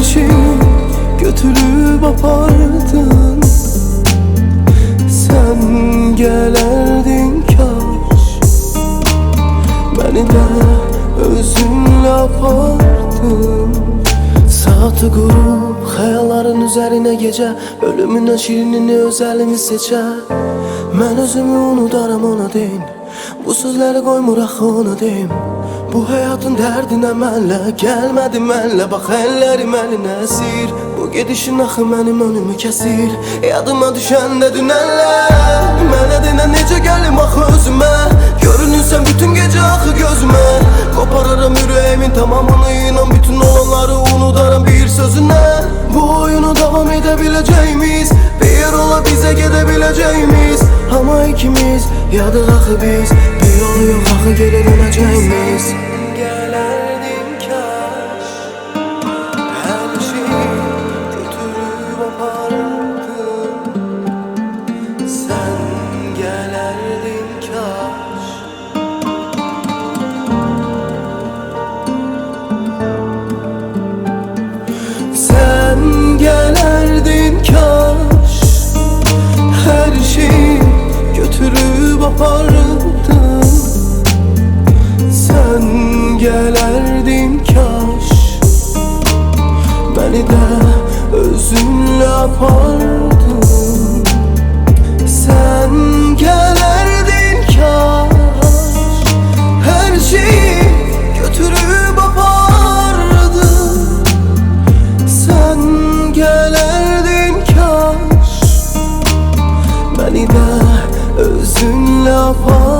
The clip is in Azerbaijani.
için götürüp apardın. Sen gelerdin kaş Beni de özünle apardın Saati qurup xəyalların üzərinə gecə Ölümündən şirinini öz əlimi seçə Mən özümü unudaram ona deyin. Bu sözləri qoymur axı ona deyim Bu hayatın dərdinə mənlə Gəlmədi mənlə Bax əllərim əlinə əsir Bu gedişin axı mənim önümü kəsir Yadıma düşəndə dünənlər Mənə denə necə gəlim axı özümə Görünürsən bütün gecə axı gözümə Kopararam ürəyimin tamamını inan Bütün olanları unudaram bir sözünə Bu oyunu davam edebileceğimiz Bir yer ola bize gidebileceğimiz. Ama ikimiz yadık axı biz. Bir yolu yok axı geri döneceğimiz Gelerdi gelerdin kaş. Beni de özünle apardın Sen gelerdin kaş. Her şeyi götürüp apardın. Sen gelerdin kaş. Beni de özünle apardın